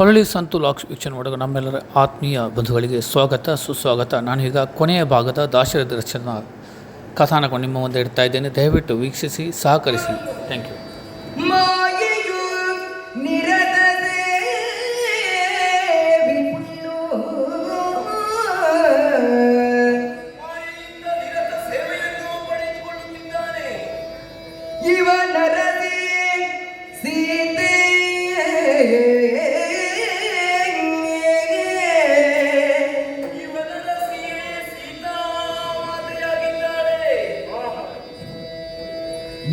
ಪೊರಳಿ Santu LOX ವೀಕ್ಷಣೆ ಮಾಡುವ ನಮ್ಮೆಲ್ಲರ ಆತ್ಮೀಯ ಬಂಧುಗಳಿಗೆ ಸ್ವಾಗತ, ಸುಸ್ವಾಗತ. ನಾನೀಗ ಕೊನೆಯ ಭಾಗದ ದಾಶರ ದರ್ಶನ ಕಥಾನಕ ನಿಮ್ಮ ಮುಂದೆ ಇಡ್ತಾ ಇದ್ದೇನೆ. ದಯವಿಟ್ಟು ವೀಕ್ಷಿಸಿ, ಸಹಕರಿಸಿ. ಥ್ಯಾಂಕ್ ಯು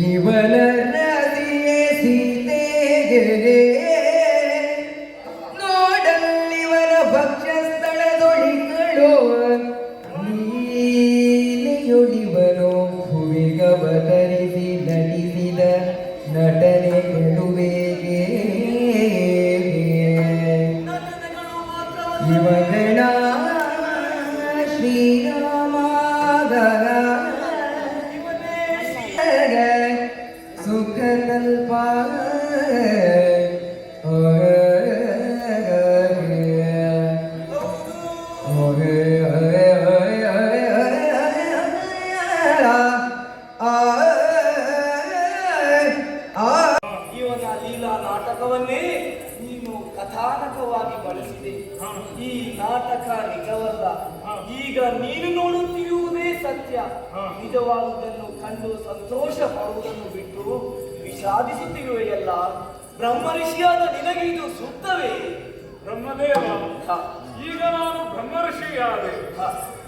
ഇവലരതിയെ സീതേകരേ ಸಂತೋಷ ಪಡುವುದನ್ನು ಬಿಟ್ಟು ವಿಷಾದಿಸುತ್ತಿರುವೆಯಲ್ಲ ಬ್ರಹ್ಮ ಋಷಿಯಾದ ನಿನಗೆ ಇದು ಸೂಕ್ತವೇ? ಬ್ರಹ್ಮದೇವ ಈಗ ನಾನು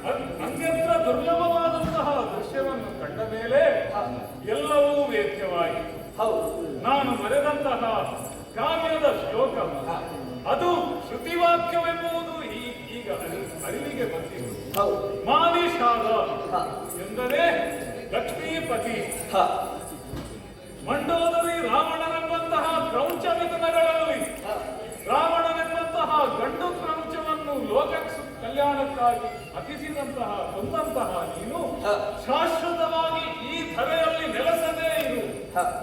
ಅನ್- ಅನ್ಯತ್ರ ದುರ್ಲಭವಾದಂತಹ ದೃಶ್ಯವನ್ನು ಕಂಡ ಮೇಲೆ ಎಲ್ಲವೂ ವೇದ್ಯವಾಯಿತು. ಹೌದು. ನಾನು ಮರೆದಂತಹ ಕಾವ್ಯದ ಶ್ಲೋಕ. ಅದು ಶ್ರುತಿವಾಕ್ಯವೆಂಬುದು ಈಗ ಅರಿ- ಅರಿವಿಗೆ ಬಂದಿದೆ. ಹೌದು. ಮಾನಿಷಾದ ಎಂದರೆ ಲಕ್ಷ್ಮೀಪತಿ ಮಂಡೋದರಿ ರಾವಣನೆಂಬಂತಹ ಕ್ರೌಂಚ ಮಿಥುನಗಳಲ್ಲಿ ಹ. ರಾವಣನೆಂಬಂತಹ ಗಂಡು ಕ್ರೌಂಚವನ್ನು ಲೋಕ ಕಲ್ಯಾಣಕ್ಕಾಗಿ ಅತಿಸಿದಂತಹ ಬಂದಂತಹ ನೀನು. ಶಾಶ್ವತವಾಗಿ ಈ ಧರೆಯಲ್ಲಿ ನೆಲೆಸದೇ ಇರು.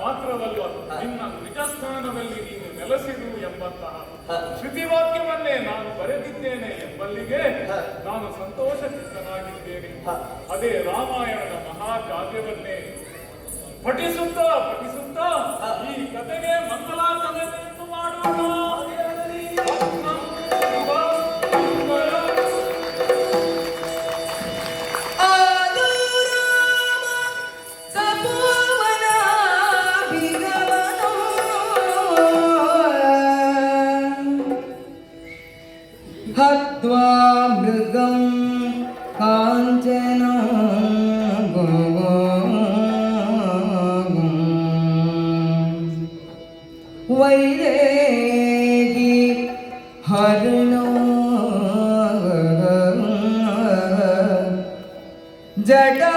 ಮಾತ್ರವಲ್ಲ. ನಿನ್ನ ನಿಜ ಸ್ಥಾನದಲ್ಲಿ ನೀನು ನೆಲೆಸಿದು ಎಂಬಂತಹ. ಶ್ರುತಿವಾಕ್ಯವನ್ನೇ ನಾನು ಬರೆದಿದ್ದೇನೆ ಎಂಬಲ್ಲಿಗೆ ನಾನು ಸಂತೋಷ ಚಿತ್ತನಾಗಿದ್ದೇನೆ ಅದೇ ರಾಮಾಯಣದ ವಾಕ್ಯವನ್ನೇ ಪಠಿಸುತ್ತಾ ಪಠಿಸುತ್ತಾ ಈ ಕಥೆಗೆ ಮಂಗಲಾಚರಣೆಯನ್ನು ಮಾಡೋಣ ಹದ್ವಾ ಮೃಗಂ जटा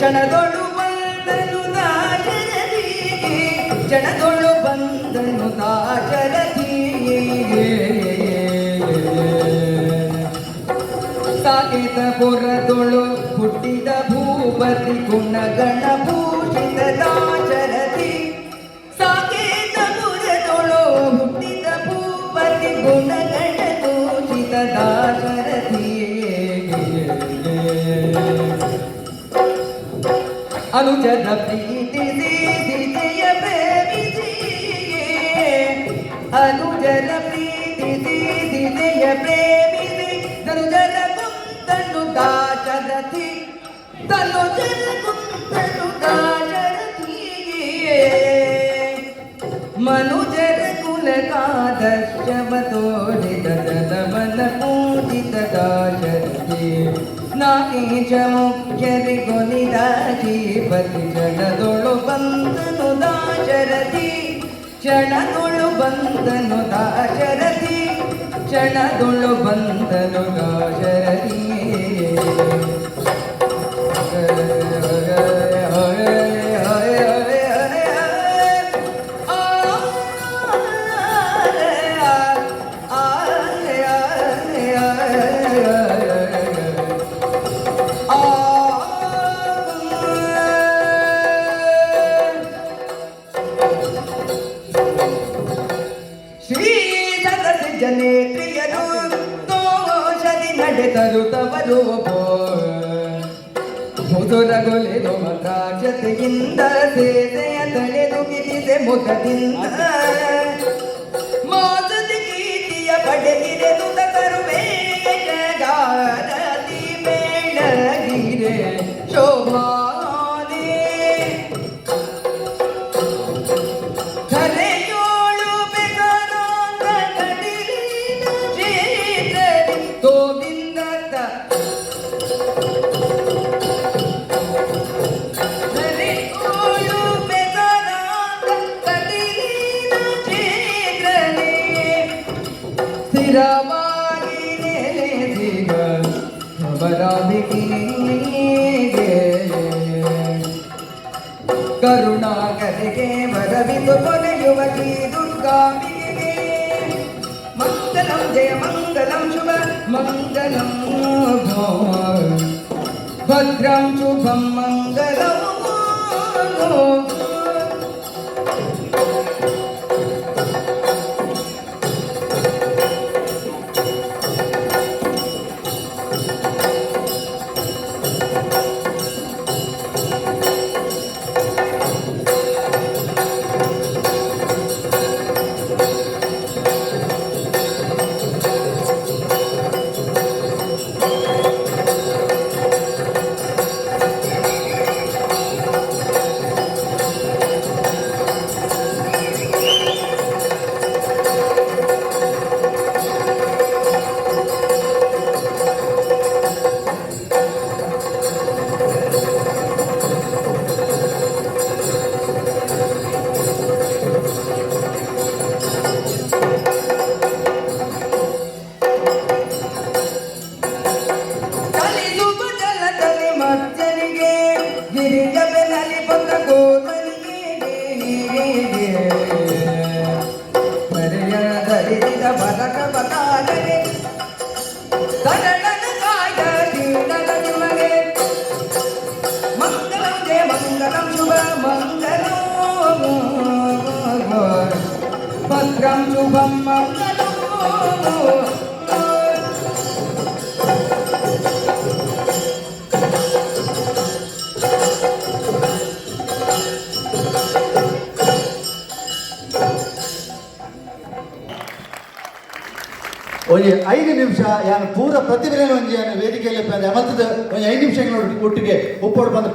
ಚಣದೊಳು ಬಂದನು ದಾಶರಥಿಗೆ ಜನದೊಳು ಬಂದನು ದಾಶರಥಿಗೆ ಸಾಕೇತ ಪುರದೊಳು ಹುಟ್ಟಿದ ಭೂಪತಿ ಗುಣಗಣ ಭೂಷಿತ ದಾಶರಥಿ అనుజల ప్రీతి దిదయ ప్రేమిది తనుజల గుంతను దాచరతి తనుజల గుంతను దాచరతి మనుజర కుల కాదర్శవతోడి దదన మన పూజిత దాచరతి ಜನಮನ ಪೂಜಿತ ದಾಶರಥಿ ನಾಗೇಶ ಮುಖ್ಯರಿ ಕೊನಿದ ಜೀಪತಿ ಜಡದೊಳು ಬಂದನು ದಾಶರಥಿ ಕ್ಷಣದೊಳು ಬಂದನು ದಾಶರಥಿ ಕ್ಷಣದೊಳು ಬಂದನು ದಾಶರಥಿ ಶ್ರೀ ಸದಸಿ ಜನೇತ್ರಿಯರು ದೋಷದಿ ನಡೆದರು ತವರು ಮುದುರಗೊಲೆದು ಮತಾಜತೆಯಿಂದ ಸೇದೆಯ ತಳೆದು ಗಿರಿದೆ ಮುಖದಿಂದ. ಮೋಸದಿ ಕೀರ್ತಿಯ ಪಡೆದಿರೆದು ತರುವೇಗಾರತಿ దుర్గామిని దుర్గామిని మంగళం జయ మంగళం శుభ మంగళం భద్రం శుభం మంగళం ಒಂಜಿ ಐದು ನಿಮಿಷ ಯಾರು ಪೂರ ಪ್ರತಿಭೆ ಒಂಜಿ ವೇದಿಕೆಯಲ್ಲಿ ಅಮತದ ಒಂಜಿ ಐದು ನಿಮಿಷಗಳ ಒಟ್ಟಿಗೆ ಒಪ್ಪೋಡು ಬಂದ.